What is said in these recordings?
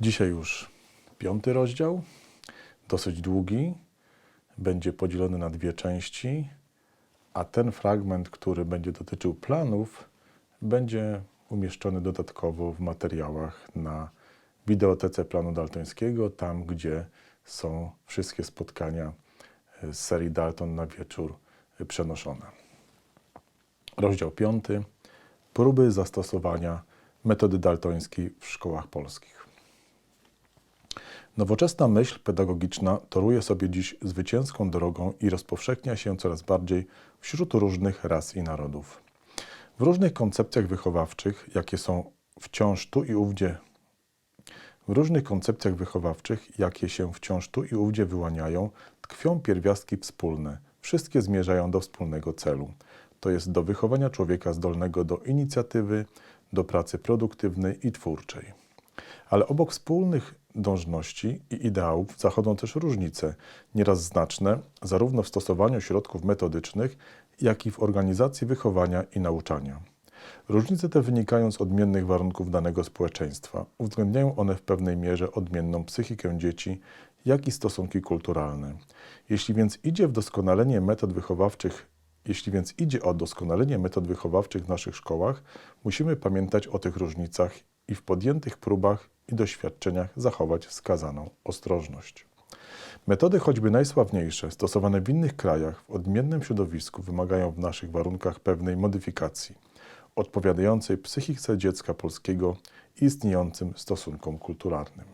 Dzisiaj już piąty rozdział, dosyć długi, będzie podzielony na dwie części, a ten fragment, który będzie dotyczył planów, będzie umieszczony dodatkowo w materiałach na wideotece planu daltońskiego, tam gdzie są wszystkie spotkania z serii Dalton na wieczór przenoszone. Rozdział piąty. Próby zastosowania metody daltońskiej w szkołach polskich. Nowoczesna myśl pedagogiczna toruje sobie dziś zwycięską drogą i rozpowszechnia się coraz bardziej wśród różnych ras i narodów. W różnych koncepcjach wychowawczych, jakie są wciąż tu i ówdzie w różnych koncepcjach wychowawczych, jakie się wciąż tu i ówdzie wyłaniają, tkwią pierwiastki wspólne. Wszystkie zmierzają do wspólnego celu, to jest do wychowania człowieka zdolnego do inicjatywy, do pracy produktywnej i twórczej. Ale obok wspólnych dążności i ideałów zachodzą też różnice, nieraz znaczne, zarówno w stosowaniu środków metodycznych, jak i w organizacji wychowania i nauczania. Różnice te wynikają z odmiennych warunków danego społeczeństwa. Uwzględniają one w pewnej mierze odmienną psychikę dzieci, jak i stosunki kulturalne. Jeśli więc idzie w doskonalenie metod wychowawczych, jeśli więc idzie o doskonalenie metod wychowawczych w naszych szkołach, musimy pamiętać o tych różnicach i w podjętych próbach i doświadczeniach zachować wskazaną ostrożność. Metody choćby najsławniejsze, stosowane w innych krajach, w odmiennym środowisku, wymagają w naszych warunkach pewnej modyfikacji, odpowiadającej psychice dziecka polskiego i istniejącym stosunkom kulturalnym.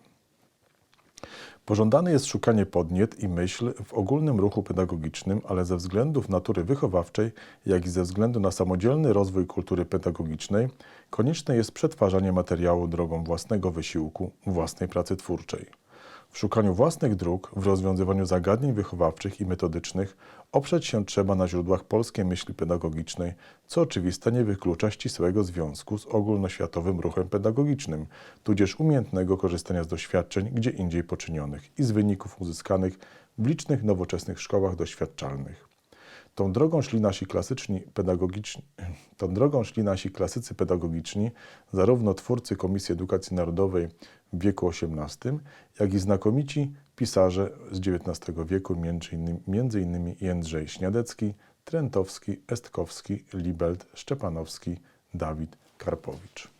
Pożądane jest szukanie podniet i myśl w ogólnym ruchu pedagogicznym, ale ze względów natury wychowawczej, jak i ze względu na samodzielny rozwój kultury pedagogicznej, konieczne jest przetwarzanie materiału drogą własnego wysiłku, własnej pracy twórczej. W szukaniu własnych dróg, w rozwiązywaniu zagadnień wychowawczych i metodycznych oprzeć się trzeba na źródłach polskiej myśli pedagogicznej, co oczywiste nie wyklucza ścisłego związku z ogólnoświatowym ruchem pedagogicznym, tudzież umiejętnego korzystania z doświadczeń gdzie indziej poczynionych i z wyników uzyskanych w licznych nowoczesnych szkołach doświadczalnych. Tą drogą szli nasi klasyczni pedagogiczni, tą drogą szli nasi klasycy pedagogiczni, zarówno twórcy Komisji Edukacji Narodowej w wieku XVIII, jak i znakomici pisarze z XIX wieku, między innymi Jędrzej Śniadecki, Trentowski, Estkowski, Libelt, Szczepanowski, Dawid Karpowicz.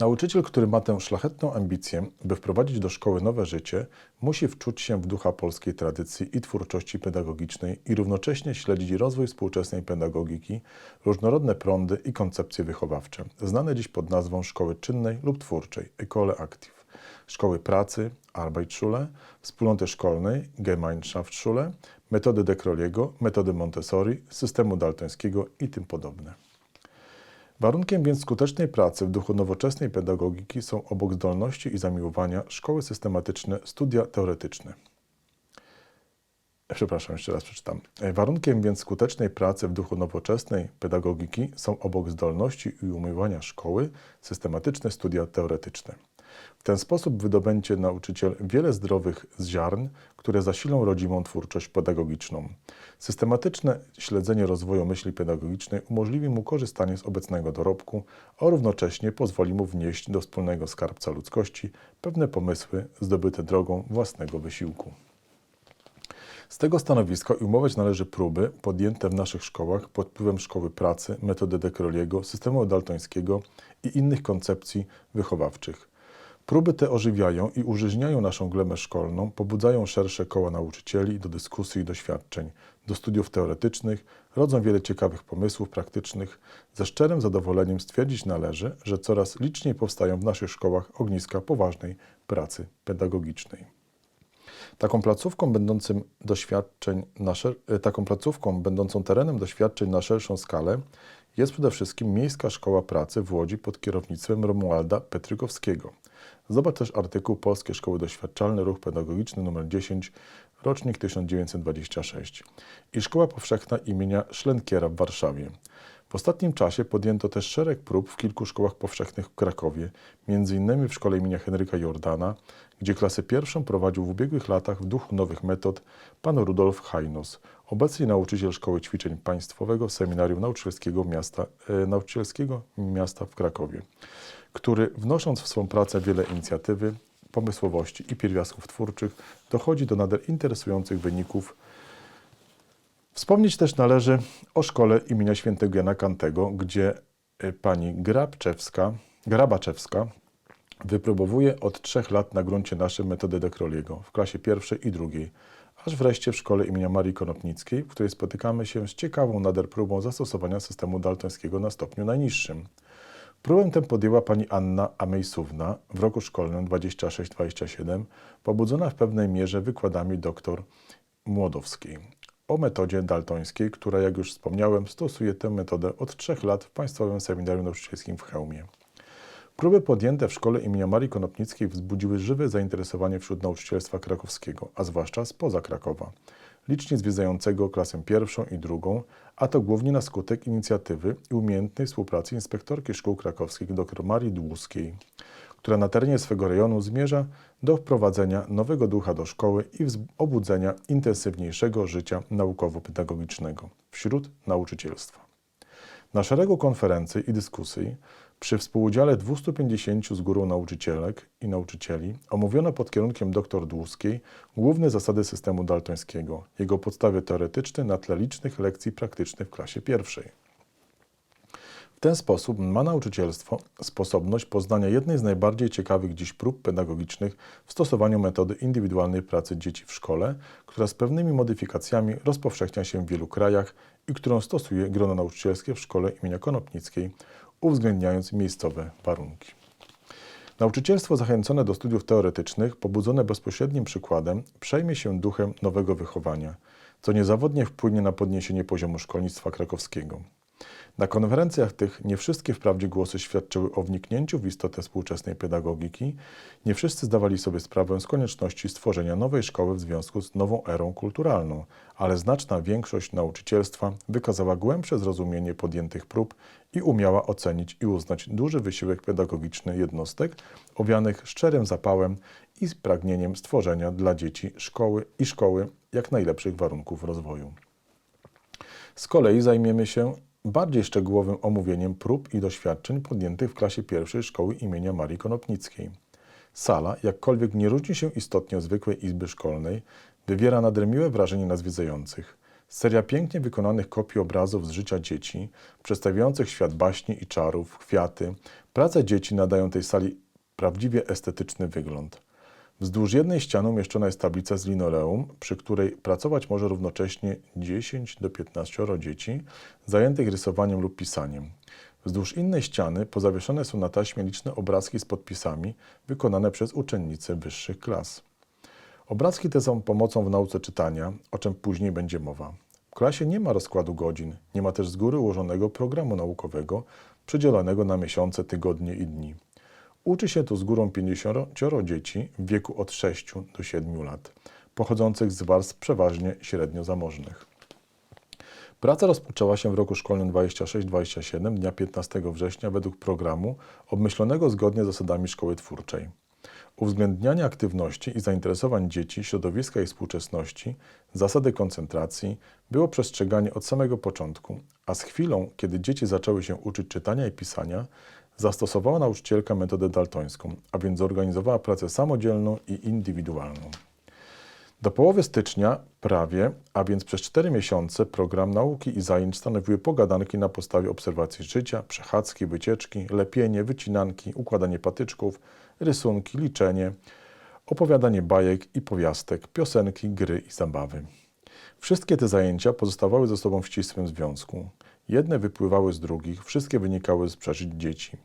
Nauczyciel, który ma tę szlachetną ambicję, by wprowadzić do szkoły nowe życie, musi wczuć się w ducha polskiej tradycji i twórczości pedagogicznej i równocześnie śledzić rozwój współczesnej pedagogiki, różnorodne prądy i koncepcje wychowawcze, znane dziś pod nazwą szkoły czynnej lub twórczej, Ecole Active, szkoły pracy, Arbeitsschule, wspólnoty szkolnej, Gemeinschaftsschule, metody De Crolliego, metody Montessori, systemu daltońskiego i tym podobne. Warunkiem więc skutecznej pracy w duchu nowoczesnej pedagogiki są obok zdolności i zamiłowania szkoły systematyczne, studia teoretyczne. Przepraszam, jeszcze raz przeczytam. Warunkiem więc skutecznej pracy w duchu nowoczesnej pedagogiki są obok zdolności i umiłowania szkoły systematyczne studia teoretyczne. W ten sposób wydobędzie nauczyciel wiele zdrowych ziarn, które zasilą rodzimą twórczość pedagogiczną. Systematyczne śledzenie rozwoju myśli pedagogicznej umożliwi mu korzystanie z obecnego dorobku, a równocześnie pozwoli mu wnieść do wspólnego skarbca ludzkości pewne pomysły zdobyte drogą własnego wysiłku. Z tego stanowiska ujmować należy próby podjęte w naszych szkołach pod wpływem szkoły pracy, metody De Crolliego, systemu daltońskiego i innych koncepcji wychowawczych. Próby te ożywiają i użyźniają naszą glemę szkolną, pobudzają szersze koła nauczycieli do dyskusji i doświadczeń, do studiów teoretycznych, rodzą wiele ciekawych pomysłów praktycznych. Ze szczerym zadowoleniem stwierdzić należy, że coraz liczniej powstają w naszych szkołach ogniska poważnej pracy pedagogicznej. Taką placówką, będącym doświadczeń na szer- taką placówką będącą terenem doświadczeń na szerszą skalę jest przede wszystkim Miejska Szkoła Pracy w Łodzi pod kierownictwem Romualda Petrykowskiego. Zobacz też artykuł Polskie Szkoły Doświadczalne, Ruch Pedagogiczny nr 10, rocznik 1926 i Szkoła Powszechna imienia Szlenkiera w Warszawie. W ostatnim czasie podjęto też szereg prób w kilku szkołach powszechnych w Krakowie, m.in. w szkole imienia Henryka Jordana, gdzie klasę pierwszą prowadził w ubiegłych latach w duchu nowych metod pan Rudolf Hajnos, obecnie nauczyciel Szkoły Ćwiczeń Państwowego Seminarium Nauczycielskiego Miasta, e, Nauczycielskiego Miasta w Krakowie, który wnosząc w swą pracę wiele inicjatywy, pomysłowości i pierwiastków twórczych, dochodzi do nader interesujących wyników. Wspomnieć też należy o szkole imienia świętego Jana Kantego, gdzie y, pani Grabczewska, Grabaczewska wypróbowuje od trzech lat na gruncie naszym metodę de Crolliego w klasie pierwszej i drugiej, aż wreszcie w szkole imienia Marii Konopnickiej, w której spotykamy się z ciekawą nader próbą zastosowania systemu daltońskiego na stopniu najniższym. Próbę tę podjęła pani Anna Amejsówna w roku szkolnym 26-27, pobudzona w pewnej mierze wykładami dr Młodowskiej o metodzie daltońskiej, która, jak już wspomniałem, stosuje tę metodę od trzech lat w Państwowym Seminarium Nauczycielskim w Chełmie. Próby podjęte w szkole imienia Marii Konopnickiej wzbudziły żywe zainteresowanie wśród nauczycielstwa krakowskiego, a zwłaszcza spoza Krakowa, licznie zwiedzającego klasę pierwszą i drugą, a to głównie na skutek inicjatywy i umiejętnej współpracy inspektorki szkół krakowskich dr Marii Dłuskiej, która na terenie swego rejonu zmierza do wprowadzenia nowego ducha do szkoły i obudzenia intensywniejszego życia naukowo-pedagogicznego wśród nauczycielstwa. Na szeregu konferencji i dyskusji przy współudziale 250 z górą nauczycielek i nauczycieli omówiono pod kierunkiem dr Dłuskiej główne zasady systemu daltońskiego, jego podstawy teoretyczne na tle licznych lekcji praktycznych w klasie pierwszej. W ten sposób ma nauczycielstwo sposobność poznania jednej z najbardziej ciekawych dziś prób pedagogicznych w stosowaniu metody indywidualnej pracy dzieci w szkole, która z pewnymi modyfikacjami rozpowszechnia się w wielu krajach i którą stosuje grono nauczycielskie w szkole imienia Konopnickiej, uwzględniając miejscowe warunki. Nauczycielstwo zachęcone do studiów teoretycznych, pobudzone bezpośrednim przykładem, przejmie się duchem nowego wychowania, co niezawodnie wpłynie na podniesienie poziomu szkolnictwa krakowskiego. Na konferencjach tych nie wszystkie wprawdzie głosy świadczyły o wniknięciu w istotę współczesnej pedagogiki, nie wszyscy zdawali sobie sprawę z konieczności stworzenia nowej szkoły w związku z nową erą kulturalną, ale znaczna większość nauczycielstwa wykazała głębsze zrozumienie podjętych prób i umiała ocenić i uznać duży wysiłek pedagogiczny jednostek, owianych szczerym zapałem i pragnieniem stworzenia dla dzieci szkoły i szkoły jak najlepszych warunków rozwoju. Z kolei zajmiemy się bardziej szczegółowym omówieniem prób i doświadczeń podjętych w klasie pierwszej szkoły imienia Marii Konopnickiej. Sala, jakkolwiek nie różni się istotnie od zwykłej izby szkolnej, wywiera nader miłe wrażenie na zwiedzających. Seria pięknie wykonanych kopii obrazów z życia dzieci, przedstawiających świat baśni i czarów, kwiaty. Prace dzieci nadają tej sali prawdziwie estetyczny wygląd. Wzdłuż jednej ściany umieszczona jest tablica z linoleum, przy której pracować może równocześnie 10 do 15 dzieci zajętych rysowaniem lub pisaniem. Wzdłuż innej ściany pozawieszone są na taśmie liczne obrazki z podpisami wykonane przez uczennice wyższych klas. Obrazki te są pomocą w nauce czytania, o czym później będzie mowa. W klasie nie ma rozkładu godzin, nie ma też z góry ułożonego programu naukowego przydzielonego na miesiące, tygodnie i dni. Uczy się tu z górą 50 dzieci w wieku od 6 do 7 lat, pochodzących z warstw przeważnie średnio zamożnych. Praca rozpoczęła się w roku szkolnym 26-27 dnia 15 września według programu obmyślonego zgodnie z zasadami szkoły twórczej. Uwzględnianie aktywności i zainteresowań dzieci, środowiska i współczesności, zasady koncentracji było przestrzeganie od samego początku, a z chwilą, kiedy dzieci zaczęły się uczyć czytania i pisania, zastosowała nauczycielka metodę daltońską, a więc zorganizowała pracę samodzielną i indywidualną. Do połowy stycznia prawie, a więc przez 4 miesiące, program nauki i zajęć stanowiły pogadanki na podstawie obserwacji życia, przechadzki, wycieczki, lepienie, wycinanki, układanie patyczków, rysunki, liczenie, opowiadanie bajek i powiastek, piosenki, gry i zabawy. Wszystkie te zajęcia pozostawały ze sobą w ścisłym związku. Jedne wypływały z drugich, wszystkie wynikały z przeżyć dzieci.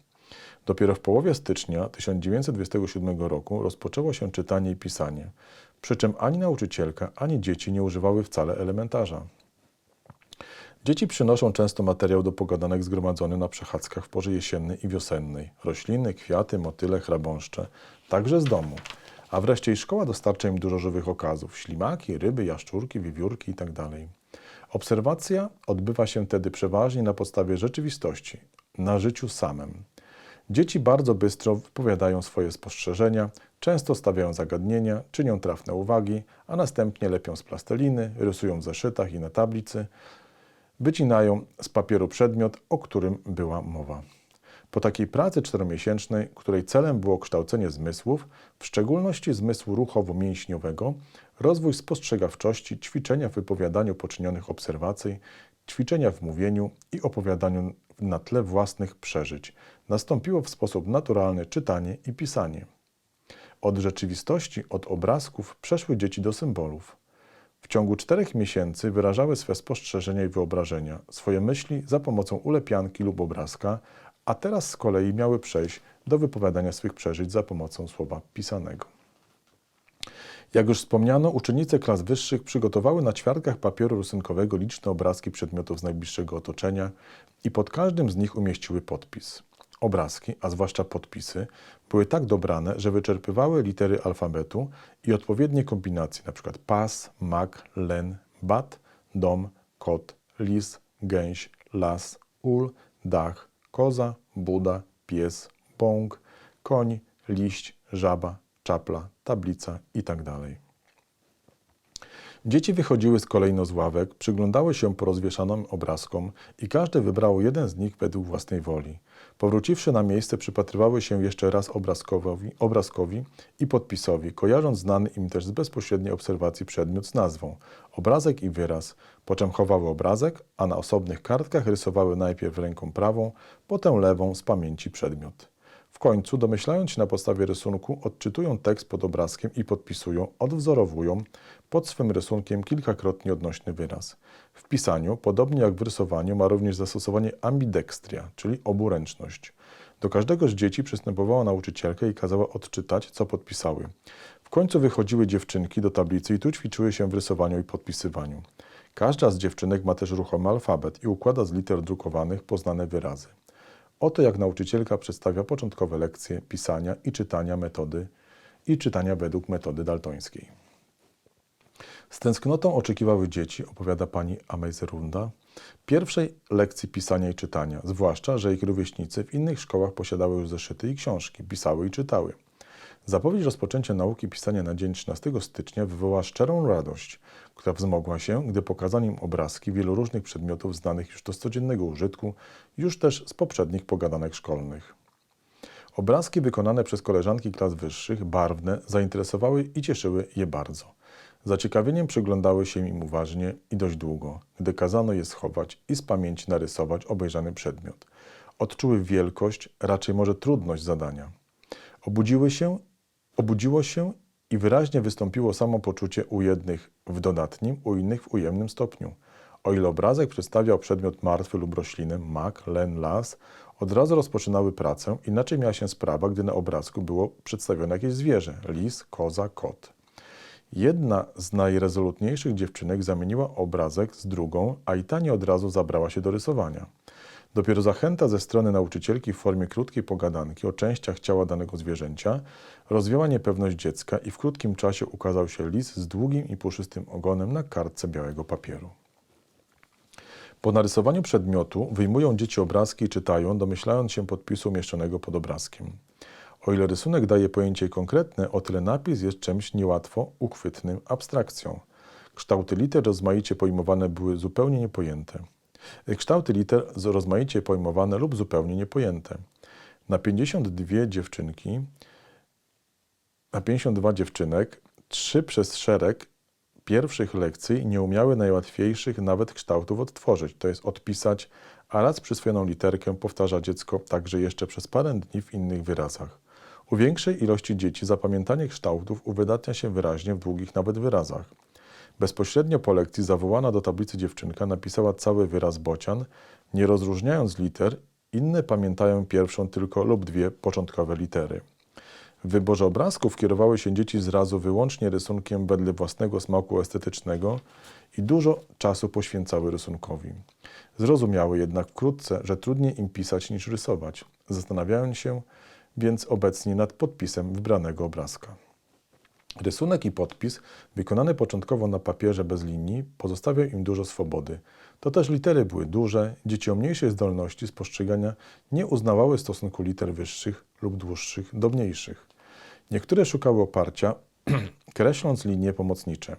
Dopiero w połowie stycznia 1927 roku rozpoczęło się czytanie i pisanie, przy czym ani nauczycielka, ani dzieci nie używały wcale elementarza. Dzieci przynoszą często materiał do pogadanek zgromadzony na przechadzkach w porze jesiennej i wiosennej. Rośliny, kwiaty, motyle, chrabąszcze, także z domu. A wreszcie i szkoła dostarcza im dużo żywych okazów. Ślimaki, ryby, jaszczurki, wiewiórki itd. Obserwacja odbywa się wtedy przeważnie na podstawie rzeczywistości, na życiu samym. Dzieci bardzo bystro wypowiadają swoje spostrzeżenia, często stawiają zagadnienia, czynią trafne uwagi, a następnie lepią z plasteliny, rysują w zeszytach i na tablicy, wycinają z papieru przedmiot, o którym była mowa. Po takiej pracy czteromiesięcznej, której celem było kształcenie zmysłów, w szczególności zmysłu ruchowo-mięśniowego, rozwój spostrzegawczości, ćwiczenia w wypowiadaniu poczynionych obserwacji, ćwiczenia w mówieniu i opowiadaniu na tle własnych przeżyć, nastąpiło w sposób naturalny czytanie i pisanie. Od rzeczywistości, od obrazków przeszły dzieci do symbolów. W ciągu czterech miesięcy wyrażały swe spostrzeżenia i wyobrażenia, swoje myśli za pomocą ulepianki lub obrazka, a teraz z kolei miały przejść do wypowiadania swych przeżyć za pomocą słowa pisanego. Jak już wspomniano, uczennice klas wyższych przygotowały na ćwiartkach papieru rysunkowego liczne obrazki przedmiotów z najbliższego otoczenia i pod każdym z nich umieściły podpis. Obrazki, a zwłaszcza podpisy, były tak dobrane, że wyczerpywały litery alfabetu i odpowiednie kombinacje, np. pas, mak, len, bat, dom, kot, lis, gęś, las, ul, dach, koza, buda, pies, bąk, koń, liść, żaba, czapla, tablica itd. Dzieci wychodziły z kolejno z ławek, przyglądały się porozwieszanym obrazkom i każde wybrało jeden z nich według własnej woli. Powróciwszy na miejsce, przypatrywały się jeszcze raz obrazkowi, obrazkowi i podpisowi, kojarząc znany im też z bezpośredniej obserwacji przedmiot z nazwą, obrazek i wyraz, po czym chowały obrazek, a na osobnych kartkach rysowały najpierw ręką prawą, potem lewą z pamięci przedmiot. W końcu, domyślając się na podstawie rysunku, odczytują tekst pod obrazkiem i podpisują, odwzorowują pod swym rysunkiem kilkakrotnie odnośny wyraz. W pisaniu, podobnie jak w rysowaniu, ma również zastosowanie ambidextria, czyli oburęczność. Do każdego z dzieci przystępowała nauczycielka i kazała odczytać, co podpisały. W końcu wychodziły dziewczynki do tablicy i tu ćwiczyły się w rysowaniu i podpisywaniu. Każda z dziewczynek ma też ruchomy alfabet i układa z liter drukowanych poznane wyrazy. Oto jak nauczycielka przedstawia początkowe lekcje pisania i czytania metody i czytania według metody daltońskiej. Z tęsknotą oczekiwały dzieci, opowiada pani Amejzerunda, pierwszej lekcji pisania i czytania, zwłaszcza, że ich rówieśnicy w innych szkołach posiadały już zeszyty i książki, pisały i czytały. Zapowiedź rozpoczęcia nauki pisania na dzień 13 stycznia wywołała szczerą radość, która wzmogła się, gdy pokazano im obrazki wielu różnych przedmiotów znanych już do codziennego użytku, już też z poprzednich pogadanek szkolnych. Obrazki wykonane przez koleżanki klas wyższych, barwne, zainteresowały i cieszyły je bardzo. Zaciekawieniem przyglądały się im uważnie i dość długo, gdy kazano je schować i z pamięci narysować obejrzany przedmiot. Odczuły wielkość, raczej może trudność zadania. Obudziły się Obudziło się i wyraźnie wystąpiło samopoczucie u jednych w dodatnim, u innych w ujemnym stopniu. O ile obrazek przedstawiał przedmiot martwy lub roślinę, mak, len, las, od razu rozpoczynały pracę, inaczej miała się sprawa, gdy na obrazku było przedstawione jakieś zwierzę, lis, koza, kot. Jedna z najrezolutniejszych dziewczynek zamieniła obrazek z drugą, a i ta nie od razu zabrała się do rysowania. Dopiero zachęta ze strony nauczycielki w formie krótkiej pogadanki o częściach ciała danego zwierzęcia rozwiała niepewność dziecka i w krótkim czasie ukazał się lis z długim i puszystym ogonem na kartce białego papieru. Po narysowaniu przedmiotu wyjmują dzieci obrazki i czytają, domyślając się podpisu umieszczonego pod obrazkiem. O ile rysunek daje pojęcie konkretne, o tyle napis jest czymś niełatwo uchwytnym abstrakcją. Kształty liter rozmaicie pojmowane były zupełnie niepojęte. Kształty liter rozmaicie pojmowane lub zupełnie niepojęte. Na 52 dziewczynki, na 52 dziewczynek, trzy przez szereg pierwszych lekcji nie umiały najłatwiejszych nawet kształtów odtworzyć, to jest odpisać, a raz przyswojoną literkę powtarza dziecko także jeszcze przez parę dni w innych wyrazach. U większej ilości dzieci zapamiętanie kształtów uwydatnia się wyraźnie w długich nawet wyrazach. Bezpośrednio po lekcji zawołana do tablicy dziewczynka napisała cały wyraz bocian, nie rozróżniając liter, inne pamiętają pierwszą tylko lub dwie początkowe litery. W wyborze obrazków kierowały się dzieci zrazu wyłącznie rysunkiem wedle własnego smaku estetycznego i dużo czasu poświęcały rysunkowi. Zrozumiały jednak wkrótce, że trudniej im pisać niż rysować, zastanawiając się więc obecnie nad podpisem wybranego obrazka. Rysunek i podpis, wykonany początkowo na papierze bez linii, pozostawiał im dużo swobody. To też litery były duże, dzieci o mniejszej zdolności spostrzegania nie uznawały stosunku liter wyższych lub dłuższych do mniejszych. Niektóre szukały oparcia, kreśląc linie pomocnicze.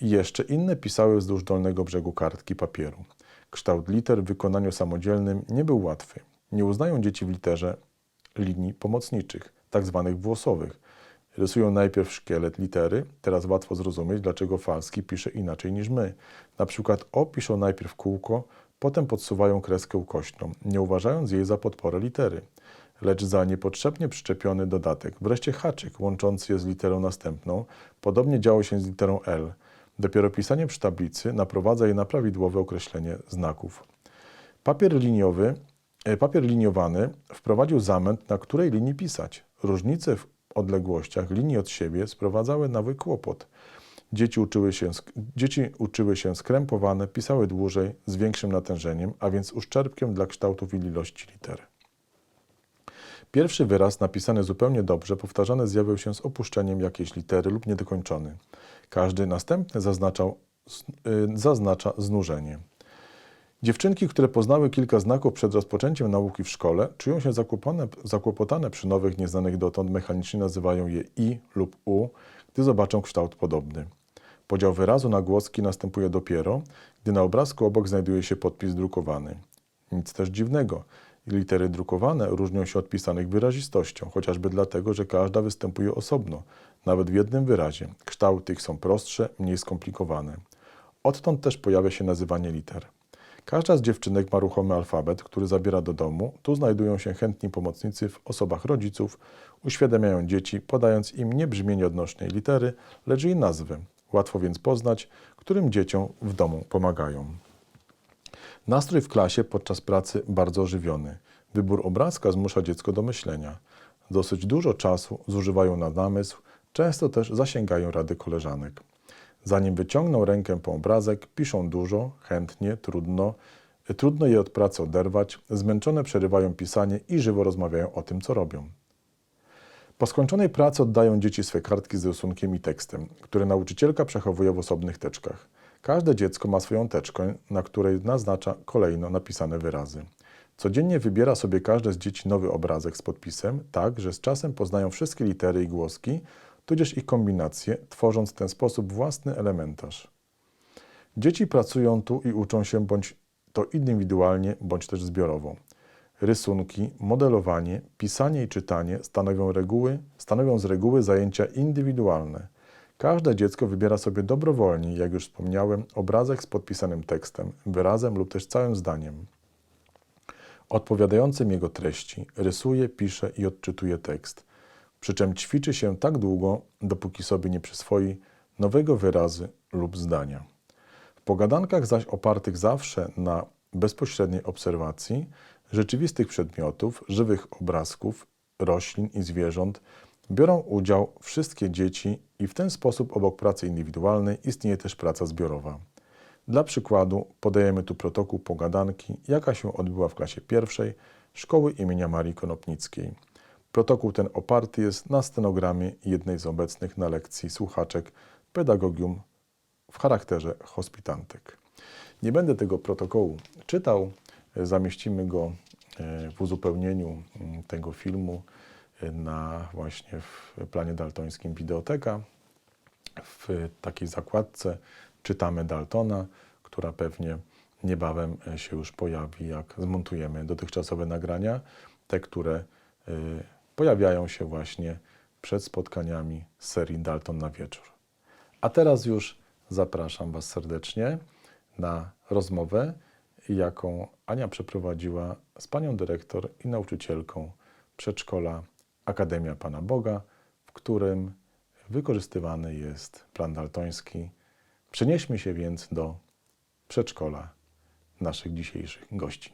I jeszcze inne pisały wzdłuż dolnego brzegu kartki papieru. Kształt liter w wykonaniu samodzielnym nie był łatwy. Nie uznają dzieci w literze linii pomocniczych, tak zwanych włosowych. Rysują najpierw szkielet litery, teraz łatwo zrozumieć, dlaczego Falski pisze inaczej niż my. Na przykład O piszą najpierw kółko, potem podsuwają kreskę ukośną, nie uważając jej za podporę litery, lecz za niepotrzebnie przyczepiony dodatek, wreszcie haczyk łączący je z literą następną. Podobnie działo się z literą L. Dopiero pisanie przy tablicy naprowadza je na prawidłowe określenie znaków. Papier liniowy, e, papier liniowany wprowadził zamęt, na której linii pisać. Różnice w odległościach linii od siebie sprowadzały nowy kłopot. Dzieci uczyły, się, dzieci uczyły się skrępowane, pisały dłużej, z większym natężeniem, a więc uszczerbkiem dla kształtów i ilości litery. Pierwszy wyraz napisany zupełnie dobrze powtarzany zjawiał się z opuszczeniem jakiejś litery lub niedokończony. Każdy następny zaznaczał, y, zaznacza znużenie. Dziewczynki, które poznały kilka znaków przed rozpoczęciem nauki w szkole, czują się zakłopotane, przy nowych, nieznanych dotąd, mechanicznie nazywają je i lub u, gdy zobaczą kształt podobny. Podział wyrazu na głoski następuje dopiero, gdy na obrazku obok znajduje się podpis drukowany. Nic też dziwnego. Litery drukowane różnią się od pisanych wyrazistością, chociażby dlatego, że każda występuje osobno, nawet w jednym wyrazie. Kształty ich są prostsze, mniej skomplikowane. Odtąd też pojawia się nazywanie liter. Każda z dziewczynek ma ruchomy alfabet, który zabiera do domu. Tu znajdują się chętni pomocnicy w osobach rodziców, uświadamiają dzieci, podając im nie brzmienie odnośnej litery, lecz jej nazwę. Łatwo więc poznać, którym dzieciom w domu pomagają. Nastrój w klasie podczas pracy bardzo ożywiony. Wybór obrazka zmusza dziecko do myślenia. Dosyć dużo czasu zużywają na namysł, często też zasięgają rady koleżanek. Zanim wyciągną rękę po obrazek, piszą dużo, chętnie, trudno. Trudno je od pracy oderwać, zmęczone przerywają pisanie i żywo rozmawiają o tym, co robią. Po skończonej pracy oddają dzieci swe kartki z rysunkiem i tekstem, które nauczycielka przechowuje w osobnych teczkach. Każde dziecko ma swoją teczkę, na której naznacza kolejno napisane wyrazy. Codziennie wybiera sobie każde z dzieci nowy obrazek z podpisem, tak, że z czasem poznają wszystkie litery i głoski, tudzież ich kombinacje, tworząc w ten sposób własny elementarz. Dzieci pracują tu i uczą się bądź to indywidualnie, bądź też zbiorowo. Rysunki, modelowanie, pisanie i czytanie stanowią, reguły, stanowią z reguły zajęcia indywidualne. Każde dziecko wybiera sobie dobrowolnie, jak już wspomniałem, obrazek z podpisanym tekstem, wyrazem lub też całym zdaniem. Odpowiadającym jego treści rysuje, pisze i odczytuje tekst, przy czym ćwiczy się tak długo, dopóki sobie nie przyswoi nowego wyrazu lub zdania. W pogadankach zaś opartych zawsze na bezpośredniej obserwacji rzeczywistych przedmiotów, żywych obrazków, roślin i zwierząt biorą udział wszystkie dzieci i w ten sposób obok pracy indywidualnej istnieje też praca zbiorowa. Dla przykładu podajemy tu protokół pogadanki, jaka się odbyła w klasie pierwszej Szkoły imienia Marii Konopnickiej. Protokół ten oparty jest na stenogramie jednej z obecnych na lekcji słuchaczek pedagogium w charakterze hospitantek. Nie będę tego protokołu czytał, zamieścimy go e, w uzupełnieniu mm, tego filmu e, na właśnie w planie daltońskim Wideoteka. W takiej zakładce czytamy Daltona, która pewnie niebawem e, się już pojawi, jak zmontujemy dotychczasowe nagrania, te, które pojawiają się właśnie przed spotkaniami serii Dalton na wieczór. A teraz już zapraszam Was serdecznie na rozmowę, jaką Ania przeprowadziła z panią dyrektor i nauczycielką przedszkola Akademia Pana Boga, w którym wykorzystywany jest plan daltoński. Przenieśmy się więc do przedszkola naszych dzisiejszych gości.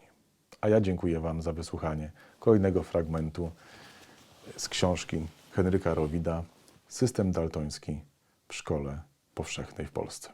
A ja dziękuję Wam za wysłuchanie kolejnego fragmentu z książki Henryka Rowida System daltoński w szkole powszechnej w Polsce.